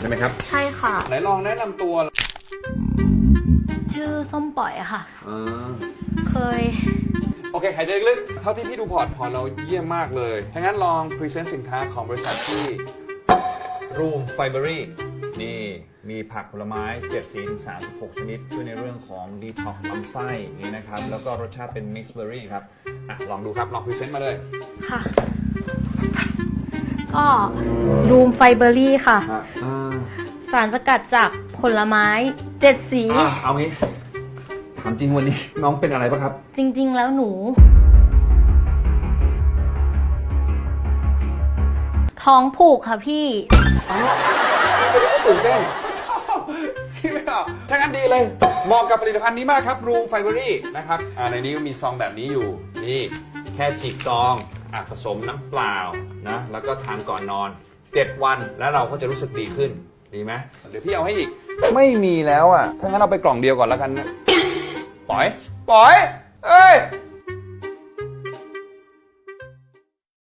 ใช่ไหมครับใช่ค่ะ ไหนลองแนะนำตัวชื่อส้มปล่อยอะค่ะ อ่าเคย โอเคหายใจลึกๆเท่าที่พี่ดูพอร์ตพอร์ตเราเยี่ยมมากเลยถ้างั้นลองพรีเซนต์สินค้าของบริษัทที่ Room Fibery นี่มีผักผลไม้7สีถึง36 ชนิด ช่วยในเรื่องของดีท็อกลำไส้นี่นะครับ แล้วก็รสชาติเป็น Mix Berry ครับ อะ ลองดูครับ ลองพรีเซนต์มาเลย ค่ะ ก็รูมไฟเบอรี่ค่ะ อะอ่าสารสกัดจากผลไม้เจ็ดสี อะเอางี้ ถามจริงวันนี้ น้องเป็นอะไรปะครับ จริง ๆ แล้วหนู ท้องผูกค่ะพี่ ตื่นเต้นคิดไม่ออกถ้างั้นดีเลยเหมาะกับผลิตภัณฑ์นี้มากครับ Room Fibery นะครับอ่าในนี้ก็มีซองแบบนี้อยู่ นี่ แค่ฉีกซอง อะผสมน้ำเปล่านะแล้วก็ทานก่อนนอน 7 วันแล้วเราก็จะรู้สึกดีขึ้นดีไหมเดี๋ยวพี่เอาให้อีก ไม่มีแล้วอะถ้างั้นเอาไปกล่องเดียวก่อนแล้วกันนะปล่อยปล่อย เอ้ย